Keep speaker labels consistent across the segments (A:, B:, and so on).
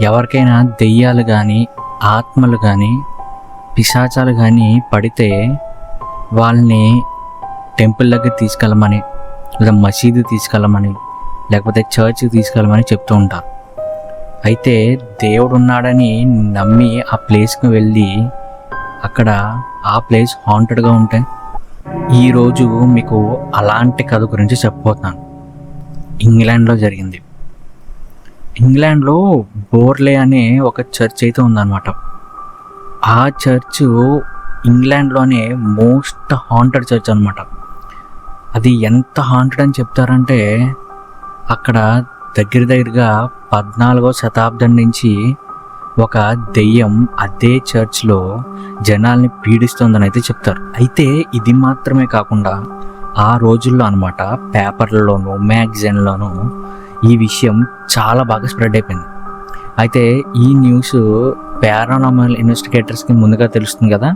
A: ఎవరికైనా దెయ్యాలు కానీ ఆత్మలు కానీ పిశాచాలు కానీ పడితే వాళ్ళని టెంపుల్ దగ్గర తీసుకెళ్ళమని లేదా మసీదు తీసుకెళ్ళమని లేకపోతే చర్చ్కి తీసుకెళ్ళమని చెప్తూ ఉంటారు. అయితే దేవుడు ఉన్నాడని నమ్మి ఆ ప్లేస్కి వెళ్ళి అక్కడ ఆ ప్లేస్ హాంటెడ్గా ఉంటే ఈరోజు మీకు అలాంటి కథ గురించి చెప్పబోతున్నాను. ఇంగ్లాండ్లో జరిగింది. ఇంగ్లాండ్లో బోర్లే అనే ఒక చర్చ్ అయితే ఉందన్నమాట. ఆ చర్చ్ ఇంగ్లాండ్లోనే మోస్ట్ హాంటెడ్ చర్చ్ అనమాట అది ఎంత హాంటెడ్ అని చెప్తారంటే అక్కడ దగ్గర దగ్గరగా పద్నాలుగో శతాబ్దం నుంచి ఒక దెయ్యం అదే చర్చ్లో జనాల్ని పీడిస్తుందని అయితే చెప్తారు. అయితే ఇది మాత్రమే కాకుండా ఆ రోజుల్లో అనమాట పేపర్లలోనూ మ్యాగజైన్లోనూ ఈ విషయం చాలా బాగా స్ప్రెడ్ అయిపోయింది. అయితే ఈ న్యూస్ పారానామల్ ఇన్వెస్టిగేటర్స్కి ముందుగా తెలుస్తుంది కదా?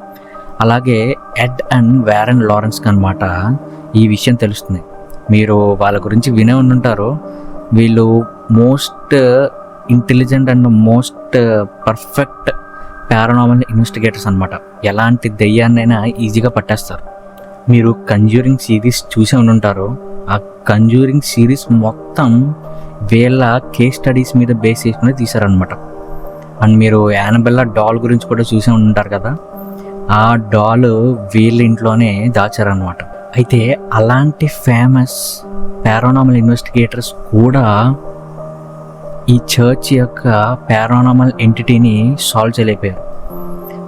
A: అలాగే ఎడ్ అండ్ వ్యారన్ లారెన్స్కి అనమాట ఈ విషయం తెలుస్తుంది. మీరు వాళ్ళ గురించి వినే ఉండుంటారు. వీళ్ళు most intelligent and most perfect paranormal investigators అనమాట ఎలాంటి దెయ్యాన్నైనా ఈజీగా పట్టేస్తారు. మీరు కంజ్యూరింగ్ సిరీస్ చూసే ఉండుంటారు. ఆ కంజూరింగ్ సిరీస్ మొత్తం వీళ్ళ కేస్ స్టడీస్ మీద బేస్ చేసుకుని తీశారనమాట అండ్ మీరు యానబెల్లా డాల్ గురించి కూడా చూసే ఉంటారు కదా ఆ డాల్ వీళ్ళ ఇంట్లోనే దాచారనమాట అయితే అలాంటి ఫేమస్ పారానామల్ ఇన్వెస్టిగేటర్స్ కూడా ఈ చర్చ్ యొక్క పారానామల్ ఎంటిటీని సాల్వ్ చేయలేకపోయారు.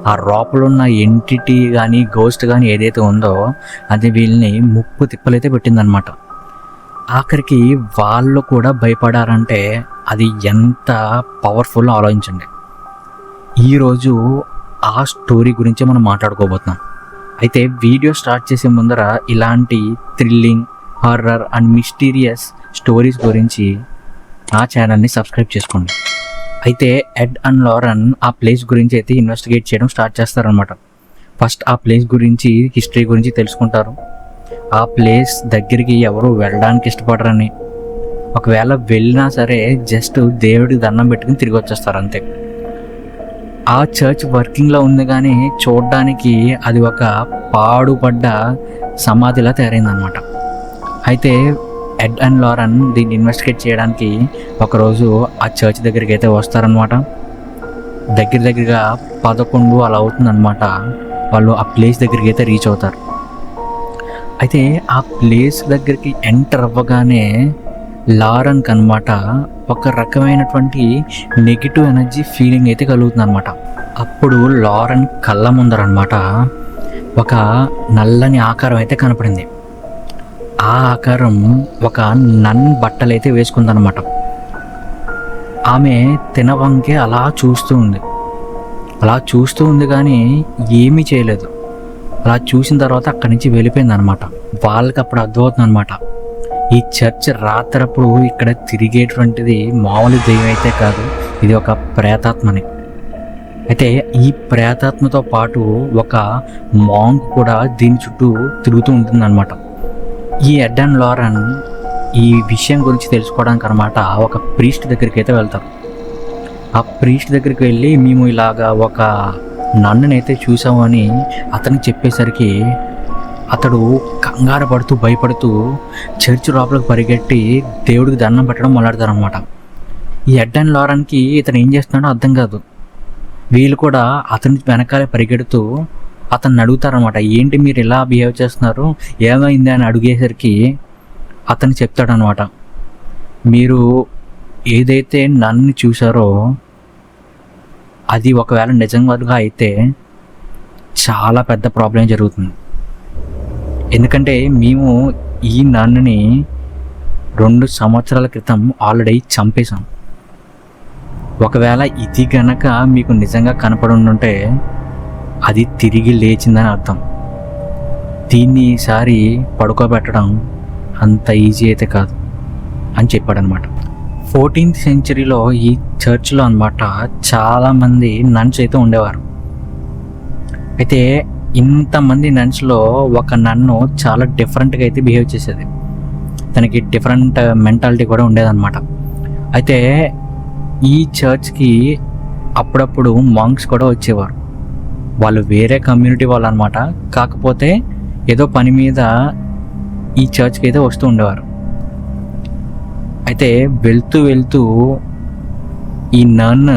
A: ఆ లోపల ఉన్న ఎంటిటీ కానీ గోస్ట్ కానీ ఏదైతే ఉందో అది వీళ్ళని ముప్పు తిప్పలైతే పెట్టిందనమాట ఆఖరికి వాళ్ళు కూడా భయపడారంటే అది ఎంత పవర్ఫుల్ ఆలోచించండి. ఈరోజు ఆ స్టోరీ గురించి మనం మాట్లాడుకోబోతున్నాం. అయితే వీడియో స్టార్ట్ చేసే ముందర ఇలాంటి thrilling horror and mysterious stories గురించి నా ఛానల్ని సబ్స్క్రైబ్ చేసుకోండి. అయితే ఎడ్ అండ్ లారన్ ఆ ప్లేస్ గురించి అయితే ఇన్వెస్టిగేట్ చేయడం స్టార్ట్ చేస్తారనమాట ఫస్ట్ ఆ ప్లేస్ గురించి హిస్టరీ గురించి తెలుసుకుంటారు. ఆ ప్లేస్ దగ్గరికి ఎవరు వెళ్ళడానికి ఇష్టపడరని. ఒకవేళ వెళ్ళినా సరే జస్ట్ దేవుడికి దండం పెట్టుకుని తిరిగి వచ్చేస్తారు అంతే. ఆ చర్చ్ వర్కింగ్లో ఉంది కానీ చూడడానికి అది ఒక పాడుపడ్డ సమాధిలా తయారైందనమాట అయితే ఎడ్ అండ్ లారన్ దీన్ని ఇన్వెస్టిగేట్ చేయడానికి ఒకరోజు ఆ చర్చ్ దగ్గరికి అయితే వస్తారనమాట దగ్గర దగ్గరగా పదకొండు అలా అవుతుందన్నమాట. వాళ్ళు ఆ ప్లేస్ దగ్గరికి అయితే రీచ్ అవుతారు. అయితే ఆ ప్లేస్ దగ్గరికి ఎంటర్ అవ్వగానే లారన్కి అనమాట ఒక రకమైనటువంటి నెగిటివ్ ఎనర్జీ ఫీలింగ్ అయితే కలుగుతుంది అనమాట అప్పుడు లారన్ కళ్ళ ముందరనమాట ఒక నల్లని ఆకారం అయితే కనపడింది. ఆ ఆకారం ఒక నన్ అయితే వేసుకుందనమాట ఆమె తినవంకే అలా చూస్తూ ఉంది. అలా చూస్తూ ఉంది కానీ ఏమీ చేయలేదు. అలా చూసిన తర్వాత అక్కడి నుంచి వెళ్ళిపోయింది అనమాట వాళ్ళకి అప్పుడు అర్థమవుతుంది అనమాట ఈ చర్చ్ రాత్రప్పుడు ఇక్కడ తిరిగేటువంటిది మామూలు దెయ్యం అయితే కాదు ఇది ఒక ప్రేతాత్మని. అయితే ఈ ప్రేతాత్మతో పాటు ఒక మాంగ్ కూడా దీని చుట్టూ తిరుగుతూ ఉంటుందన్నమాట. ఈ ఎడ్డన్ లారన్ ఈ విషయం గురించి తెలుసుకోవడానికి అనమాట ఒక ప్రీస్ట్ దగ్గరికి అయితే వెళ్తారు. ఆ ప్రీస్ట్ దగ్గరికి వెళ్ళి మేము ఇలాగా ఒక నన్నునైతే చూసామని అతనికి చెప్పేసరికి అతడు కంగారు పడుతూ భయపడుతూ చర్చి లోపలికి పరిగెట్టి దేవుడికి దండం పెట్టడం మొదలెడతారనమాట ఈ ఎడ్ అండ్ లారన్కి ఇతను ఏం చేస్తున్నాడో అర్థం కాదు. వీళ్ళు కూడా అతని వెనకాలే పరిగెడుతూ అతన్ని అడుగుతారనమాట ఏంటి మీరు ఇలా బిహేవ్ చేస్తున్నారు? ఏమైంది? అని అడిగేసరికి అతను చెప్తాడనమాట మీరు ఏదైతే నన్ను చూసారో అది ఒకవేళ నిజంగా అయితే చాలా పెద్ద ప్రాబ్లం జరుగుతుంది. ఎందుకంటే మేము ఈ నన్నుని రెండు సంవత్సరాల క్రితం ఆల్రెడీ చంపేశాం. ఒకవేళ ఇది గనక మీకు నిజంగా కనపడి అది తిరిగి లేచిందని అర్థం. దీన్ని ఈసారి పడుకోబెట్టడం అంత ఈజీ అయితే కాదు అని చెప్పాడనమాట. ఫోర్టీన్త్ సెంచరీలో ఈ చర్చ్లో అనమాట చాలామంది నన్స్ అయితే ఉండేవారు. అయితే ఇంతమంది నన్స్లో ఒక నన్ను చాలా డిఫరెంట్గా అయితే బిహేవ్ చేసేది. తనకి డిఫరెంట్ మెంటాలిటీ కూడా ఉండేదన్నమాట. అయితే ఈ చర్చ్కి అప్పుడప్పుడు మాంక్స్ కూడా వచ్చేవారు. వాళ్ళు వేరే కమ్యూనిటీ వాళ్ళు అనమాట కాకపోతే ఏదో పని మీద ఈ చర్చ్కి అయితే వస్తూ ఉండేవారు. అయితే వెళ్తూ వెళ్తూ ఈ నన్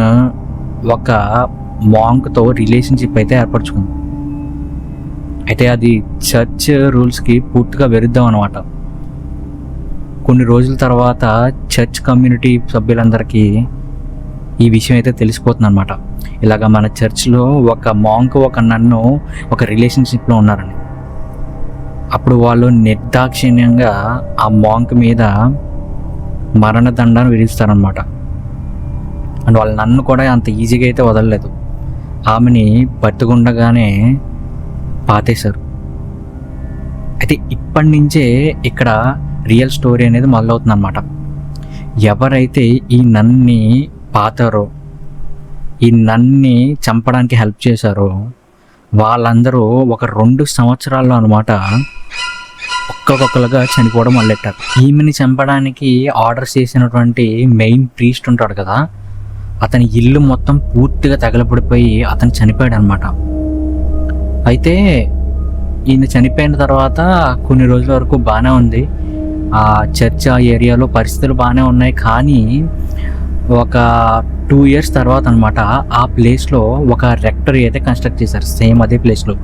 A: ఒక మాంక్తో రిలేషన్షిప్ అయితే ఏర్పరచుకుంది. అయితే అది చర్చ్ రూల్స్కి పూర్తిగా విరుద్ధం అనమాట కొన్ని రోజుల తర్వాత చర్చ్ కమ్యూనిటీ సభ్యులందరికీ ఈ విషయం అయితే తెలిసిపోతుంది అనమాట ఇలాగ మన చర్చ్లో ఒక మాంక్ ఒక నన్ను ఒక రిలేషన్షిప్లో ఉన్నారని. అప్పుడు వాళ్ళు నిర్దాక్షిణ్యంగా ఆ మాంక్ మీద మరణదండాన్ని విధిస్తారనమాట అండ్ వాళ్ళ నన్ను కూడా అంత ఈజీగా అయితే వదలలేదు. ఆమెని బతుకుండగానే పాతేశారు. అయితే ఇప్పటి నుంచే ఇక్కడ రియల్ స్టోరీ అనేది మొదలవుతుంది అనమాట ఎవరైతే ఈ నన్ని పాతారో ఈ నన్ని చంపడానికి హెల్ప్ చేశారో వాళ్ళందరూ ఒక రెండు సంవత్సరాల్లో అనమాట ఒక్కొక్కరుగా చనిపోవడం మొదలెట్టారు. ఈమెని చంపడానికి ఆర్డర్ చేసినటువంటి మెయిన్ ప్రీస్ట్ ఉంటాడు కదా అతని ఇల్లు మొత్తం పూర్తిగా తగలబడిపోయి అతను చనిపోయాడు అనమాట అయితే ఈయన చనిపోయిన తర్వాత కొన్ని రోజుల వరకు బాగానే ఉంది. ఆ చర్చ్ ఆ ఏరియాలో పరిస్థితులు బాగానే ఉన్నాయి. కానీ ఒక టూ ఇయర్స్ తర్వాత అనమాట ఆ ప్లేస్లో ఒక రెక్టరీ అయితే కన్స్ట్రక్ట్ చేశారు. సేమ్ అదే ప్లేస్లో.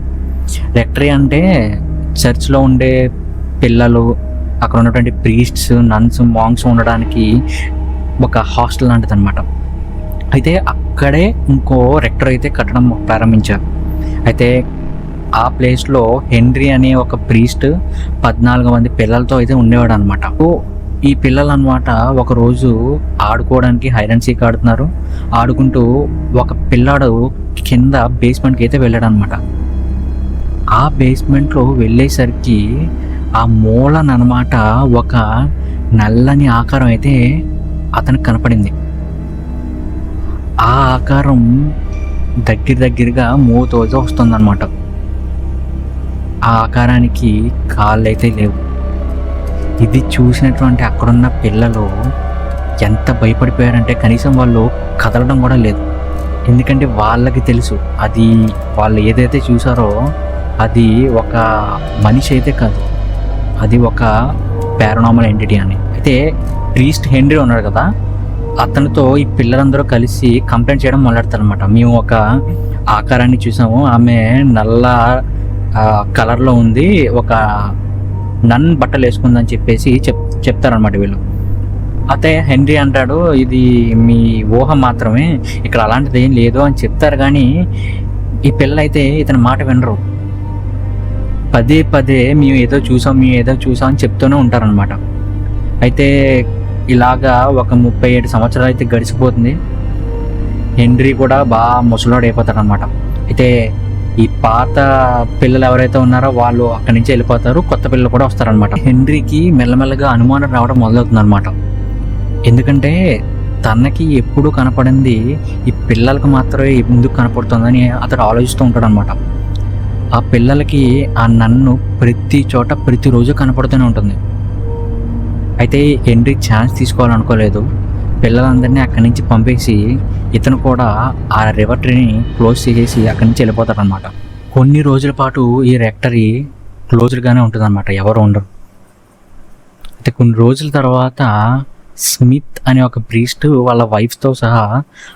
A: రెక్టరీ అంటే చర్చ్లో ఉండే పిల్లలు అక్కడ ఉన్నటువంటి ప్రీస్ట్స్ నన్స్ మాంగ్స్ ఉండడానికి ఒక హాస్టల్ లాంటిది అనమాట అయితే అక్కడే ఇంకో రెక్టర్ అయితే కట్టడం ప్రారంభించారు. అయితే ఆ ప్లేస్లో హెన్రీ అనే ఒక ప్రీస్ట్ పద్నాలుగు మంది పిల్లలతో అయితే ఉండేవాడు అనమాట ఈ పిల్లలు అనమాట ఒకరోజు ఆడుకోవడానికి హైడ్ సీక్ ఆడుతున్నారు. ఆడుకుంటూ ఒక పిల్లాడు కింద బేస్మెంట్కి అయితే వెళ్ళాడు అనమాట ఆ బేస్మెంట్లో వెళ్ళేసరికి ఆ మూలనమాట ఒక నల్లని ఆకారం అయితే అతనికి కనపడింది. ఆ ఆకారం దగ్గర దగ్గరగా మూతోతో వస్తుందన్నమాట. ఆ ఆకారానికి కాళ్ళు అయితే లేవు. ఇది చూసినటువంటి అక్కడున్న పిల్లలు ఎంత భయపడిపోయారంటే కనీసం వాళ్ళు కదలడం కూడా లేదు. ఎందుకంటే వాళ్ళకి తెలుసు అది వాళ్ళు ఏదైతే చూసారో అది ఒక మనిషి అయితే కాదు. అది ఒక పారానామల్ ఎంటిటీ అని. అయితే ప్రీస్ట్ హెన్రీ ఉన్నాడు కదా అతనితో ఈ పిల్లలందరూ కలిసి కంప్లైంట్ చేయడం మొదలెడతారనమాట మేము ఒక ఆకారాన్ని చూసాము ఆమె నల్ల కలర్లో ఉంది ఒక నన్ బట్టలు వేసుకుందని చెప్పేసి చెప్ చెప్తారనమాట వీళ్ళు. అయితే హెన్రీ అంటాడు ఇది మీ ఊహ మాత్రమే ఇక్కడ అలాంటిది ఏం లేదు అని చెప్తారు కానీ ఈ పిల్లలు అయితే ఇతని మాట వినరు. పదే పదే మేము ఏదో చూసాం మేము ఏదో చూసాం అని చెప్తూనే ఉంటారనమాట అయితే ఇలాగా ఒక ముప్పై ఏడు సంవత్సరాలు అయితే గడిచిపోతుంది. హెన్రీ కూడా బాగా ముసలోడు అయిపోతాడనమాట అయితే ఈ పాత పిల్లలు ఎవరైతే ఉన్నారో వాళ్ళు అక్కడి నుంచి వెళ్ళిపోతారు కొత్త పిల్లలు కూడా వస్తారనమాట హెన్రీకి మెల్లమెల్లగా అనుమానం రావడం మొదలవుతుంది అనమాట ఎందుకంటే తనకి ఎప్పుడు కనపడింది ఈ పిల్లలకు మాత్రమే ఎందుకు కనపడుతుందని అతడు ఆలోచిస్తూ ఉంటాడు అనమాట ఆ పిల్లలకి ఆ నన్ను ప్రతి చోట ప్రతిరోజు కనపడుతూనే ఉంటుంది. అయితే హెన్రీ ఛాన్స్ తీసుకోవాలనుకోలేదు. పిల్లలందరినీ అక్కడి నుంచి పంపేసి ఇతను కూడా ఆ రివర్ ట్రీని క్లోజ్ చేసేసి అక్కడి నుంచి వెళ్ళిపోతాడనమాట కొన్ని రోజుల పాటు ఈ రెక్టరీ క్లోజ్డ్గానే ఉంటుందన్నమాట ఎవరు ఉండరు. అయితే కొన్ని రోజుల తర్వాత స్మిత్ అనే ఒక ప్రీస్ట్ వాళ్ళ వైఫ్తో సహా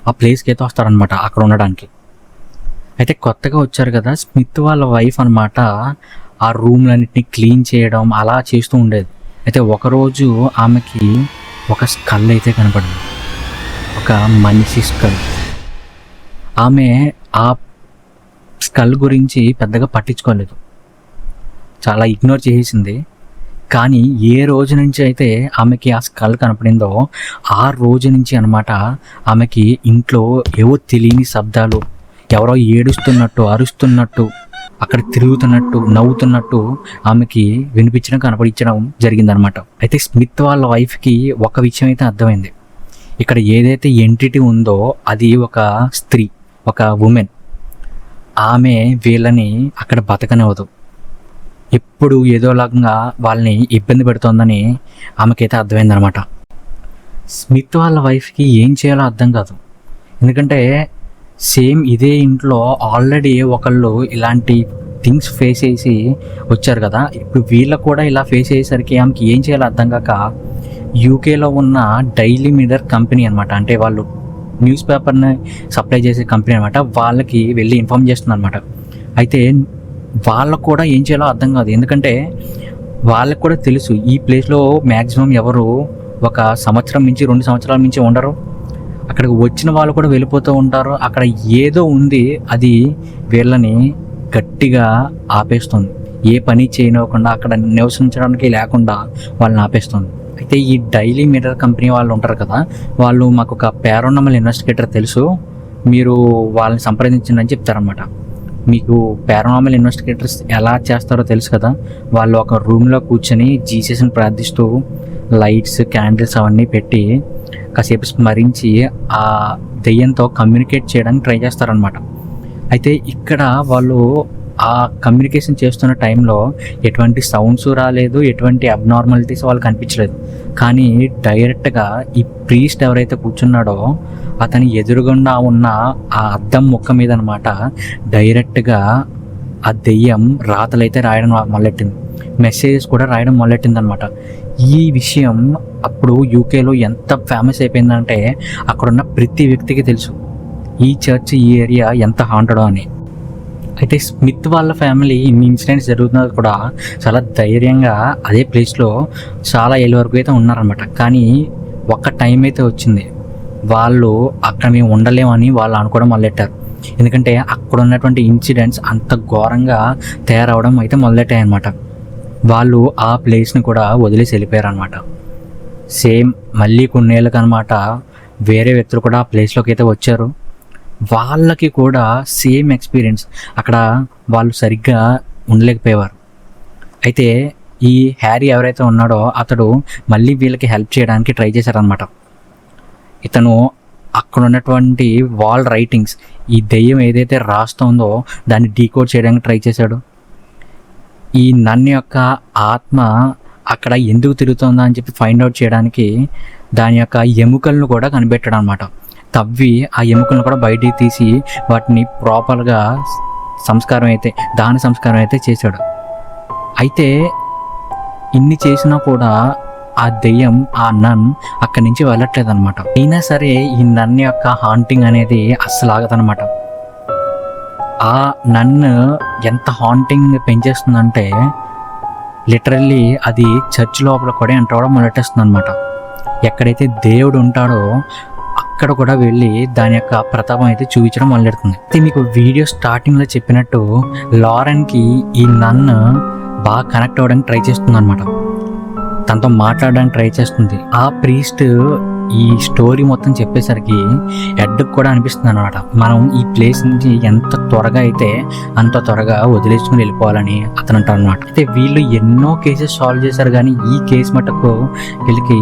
A: ఆ ప్లేస్కి అయితే వస్తారనమాట అక్కడ ఉండడానికి. అయితే కొత్తగా వచ్చారు కదా స్మిత్ వాళ్ళ వైఫ్ అనమాట ఆ రూమ్లన్నింటినీ క్లీన్ చేయడం అలా చేస్తూ ఉండేది. అయితే ఒకరోజు ఆమెకి ఒక స్కల్ అయితే కనపడింది. ఒక మనిషి స్కల్. ఆమె ఆ స్కల్ గురించి పెద్దగా పట్టించుకోలేదు. చాలా ఇగ్నోర్ చేసేసింది. కానీ ఏ రోజు నుంచి అయితే ఆమెకి ఆ స్కల్ కనపడిందో ఆ రోజు నుంచి అనమాట ఆమెకి ఇంట్లో ఏవో తెలియని శబ్దాలు ఎవరో ఏడుస్తున్నట్టు అరుస్తున్నట్టు అక్కడ తిరుగుతున్నట్టు నవ్వుతున్నట్టు ఆమెకి వినిపించడం కనపడించడం జరిగిందనమాట అయితే స్మిత్ వాళ్ళ వైఫ్కి ఒక విషయం అయితే అర్థమైంది. ఇక్కడ ఏదైతే ఎంటిటీ ఉందో అది ఒక స్త్రీ ఒక ఉమెన్ ఆమె వీళ్ళని అక్కడ బతకనివ్వదు. ఎప్పుడు ఏదోలాగా వాళ్ళని ఇబ్బంది పెడుతోందని ఆమెకైతే అర్థమైందనమాట స్మిత్ వాళ్ళ వైఫ్కి ఏం చేయాలో అర్థం కాదు. ఎందుకంటే సేమ్ ఇదే ఇంట్లో ఆల్రెడీ ఒకళ్ళు ఇలాంటి థింగ్స్ ఫేస్ చేసి వచ్చారు కదా. ఇప్పుడు వీళ్ళకు కూడా ఇలా ఫేస్ అయ్యేసరికి ఆమెకి ఏం చేయాలో అర్థం కాక యూకేలో ఉన్న డైలీ మీడర్ కంపెనీ అనమాట అంటే వాళ్ళు న్యూస్ పేపర్ని సప్లై చేసే కంపెనీ అనమాట వాళ్ళకి వెళ్ళి ఇన్ఫామ్ చేస్తుందనమాట అయితే వాళ్ళకు కూడా ఏం చేయాలో అర్థం కాదు. ఎందుకంటే వాళ్ళకు కూడా తెలుసు ఈ ప్లేస్లో మ్యాక్సిమం ఎవరు ఒక సంవత్సరం నుంచి రెండు సంవత్సరాల నుంచి ఉండరు. అక్కడికి వచ్చిన వాళ్ళు కూడా వెళ్ళిపోతూ ఉంటారు. అక్కడ ఏదో ఉంది అది వీళ్ళని గట్టిగా ఆపేస్తుంది. ఏ పని చేయనివ్వకుండా అక్కడ నివసించడానికి లేకుండా వాళ్ళని ఆపేస్తుంది. అయితే ఈ డైలీ మీటర్ కంపెనీ వాళ్ళు ఉంటారు కదా వాళ్ళు మాకు ఒక పారానామల్ ఇన్వెస్టిగేటర్ తెలుసు. మీరు వాళ్ళని సంప్రదించండి అని చెప్తారనమాట మీకు పారానామల్ ఇన్వెస్టిగేటర్స్ ఎలా చేస్తారో తెలుసు కదా. వాళ్ళు ఒక రూమ్లో కూర్చొని జీసస్ని ప్రార్థిస్తూ లైట్స్ క్యాండిల్స్ అవన్నీ పెట్టి కాసేపు స్మరించి ఆ దెయ్యంతో కమ్యూనికేట్ చేయడానికి ట్రై చేస్తారనమాట అయితే ఇక్కడ వాళ్ళు ఆ కమ్యూనికేషన్ చేస్తున్న టైంలో ఎటువంటి సౌండ్స్ రాలేదు ఎటువంటి అబ్నార్మాలిటీస్ వాళ్ళకి కనిపించలేదు కానీ డైరెక్ట్గా ఈ ప్రీస్ట్ ఎవరైతే కూర్చున్నాడో అతని ఎదురుగుండా ఉన్న ఆ అద్దం ముక్క మీద అనమాట డైరెక్ట్గా ఆ దెయ్యం రాతలైతే రాయడం మొదలెట్టింది. మెసేజెస్ కూడా రాయడం మొదలెట్టింది అనమాట ఈ విషయం అప్పుడు యూకేలో ఎంత ఫేమస్ అయిపోయిందంటే అక్కడున్న ప్రతి వ్యక్తికి తెలుసు. ఈ చర్చ్ ఈ ఏరియా ఎంత హాంటడో అని. అయితే స్మిత్ వాళ్ళ ఫ్యామిలీ ఇన్ని ఇన్సిడెంట్స్ జరుగుతున్నది కూడా చాలా ధైర్యంగా అదే ప్లేస్లో చాలా ఏళ్ళ వరకు అయితే ఉన్నారనమాట. కానీ ఒక్క టైం అయితే వచ్చింది. వాళ్ళు అక్కడ మేము ఉండలేమని వాళ్ళు అనుకోవడం మొదలెట్టారు. ఎందుకంటే అక్కడ ఉన్నటువంటి ఇన్సిడెంట్స్ అంత ఘోరంగా తయారవడం అయితే మొదలెట్టాయి అనమాట వాళ్ళు ఆ ప్లేస్ని కూడా వదిలేసి వెళ్ళిపోయారనమాట సేమ్ మళ్ళీ కొన్నేళ్ళకి అనమాట వేరే వ్యక్తులు కూడా ఆ ప్లేస్లోకి అయితే వచ్చారు. వాళ్ళకి కూడా సేమ్ ఎక్స్పీరియన్స్ అక్కడ వాళ్ళు సరిగ్గా ఉండలేకపోయేవారు. అయితే ఈ హ్యారీ ఎవరైతే ఉన్నాడో అతడు మళ్ళీ వీళ్ళకి హెల్ప్ చేయడానికి ట్రై చేశారనమాట ఇతను అక్కడ ఉన్నటువంటి వాల్ రైటింగ్స్ ఈ దెయ్యం ఏదైతే రాస్తుందో దాన్ని డీకోడ్ చేయడానికి ట్రై చేశాడు. ఈ నన్ను యొక్క ఆత్మ అక్కడ ఎందుకు తిరుగుతుందా అని చెప్పి ఫైండ్ అవుట్ చేయడానికి దాని యొక్క ఎముకలను కూడా కనిపెట్టడం అనమాట తవ్వి ఆ ఎముకలను కూడా బయటికి తీసి వాటిని ప్రాపర్గా సంస్కారం అయితే దాని సంస్కారం అయితే చేశాడు. అయితే ఇన్ని చేసినా కూడా ఆ దెయ్యం ఆ నన్ అక్కడి నుంచి వెళ్ళట్లేదు అనమాట అయినా సరే ఈ నన్ యొక్క హాంటింగ్ అనేది అస్సలు ఆగదనమాట ఆ నన్ను ఎంత హాంటింగ్ పెంచేస్తుందంటే లిటరల్లీ అది చర్చ్ లోపల కూడా ఎంటర్ అవ్వడం మొదలెట్టేస్తుంది అనమాట ఎక్కడైతే దేవుడు ఉంటాడో అక్కడ కూడా వెళ్ళి దాని యొక్క ప్రతాపం అయితే చూపించడం మొదలెడుతుంది. అయితే మీకు వీడియో స్టార్టింగ్లో చెప్పినట్టు లారెన్కి ఈ నన్ను బాగా కనెక్ట్ అవ్వడానికి ట్రై చేస్తుంది అనమాట తనతో మాట్లాడడానికి ట్రై చేస్తుంది. ఆ ప్రీస్ట్ ఈ స్టోరీ మొత్తం చెప్పేసరికి ఎడ్కి కూడా అనిపిస్తుంది అనమాట మనం ఈ ప్లేస్ నుంచి ఎంత త్వరగా అయితే అంత త్వరగా వదిలేసుకుని వెళ్ళిపోవాలని అతను అంటారు అనమాట అయితే వీళ్ళు ఎన్నో కేసెస్ సాల్వ్ చేశారు కానీ ఈ కేసు మటుకు వీళ్ళకి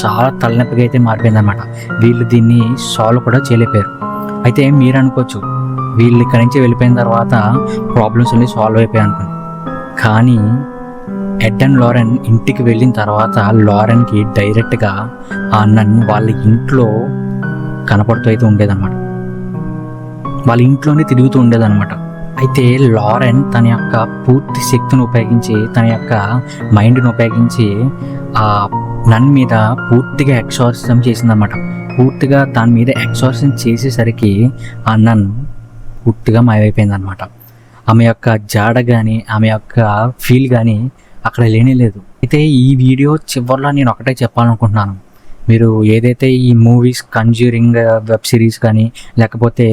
A: చాలా తలనొప్పిగా అయితే మారిపోయింది అనమాట వీళ్ళు దీన్ని సాల్వ్ కూడా చేయలేపారు అయితే మీరు అనుకోవచ్చు వీళ్ళు ఇక్కడి నుంచి వెళ్ళిపోయిన తర్వాత ప్రాబ్లమ్స్ అన్ని సాల్వ్ అయిపోయాయి అనుకోండి. కానీ ఎడ్ అండ్ లారెన్ ఇంటికి వెళ్ళిన తర్వాత లారెన్కి డైరెక్ట్గా ఆ నన్ను వాళ్ళ ఇంట్లో కనపడుతూ అయితే ఉండేదన్నమాట. వాళ్ళ ఇంట్లోనే తిరుగుతూ ఉండేదన్నమాట. అయితే లారెన్ తన యొక్క పూర్తి శక్తిని ఉపయోగించి తన యొక్క మైండ్ని ఉపయోగించి ఆ నన్ మీద పూర్తిగా ఎక్సార్సిజం చేసిందన్నమాట. పూర్తిగా దాని మీద ఎక్సార్సిజం చేసేసరికి ఆ నన్ పూర్తిగా మాయమైపోయిందన్నమాట. ఆమె యొక్క జాడ కానీ ఆమె యొక్క ఫీల్ కానీ అక్కడ లేనే లేదు. అయితే ఈ వీడియో చివరిలో నేను ఒకటే చెప్పాలనుకుంటున్నాను. మీరు ఏదైతే ఈ మూవీస్ కన్జ్యూరింగ్ వెబ్ సిరీస్ కానీ లేకపోతే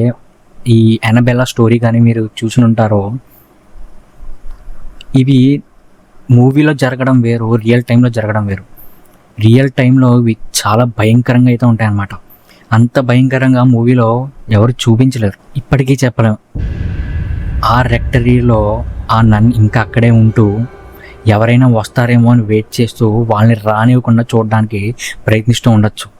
A: ఈ ఎనబెల్లా స్టోరీ కానీ మీరు చూసి ఉంటారో ఇవి మూవీలో జరగడం వేరు రియల్ టైంలో జరగడం వేరు. రియల్ టైంలో ఇవి చాలా భయంకరంగా అయితే ఉంటాయన్నమాట. అంత భయంకరంగా మూవీలో ఎవరు చూపించలేరు. ఇప్పటికీ చెప్పలేము ఆ రెక్టరీలో ఆ నన్ను ఇంకా అక్కడే ఉంటూ ఎవరైనా వస్తారేమో అని వెయిట్ చేస్తూ వాళ్ళని రానివ్వకుండా చూడడానికి ప్రయత్నిస్తూ ఉండొచ్చు.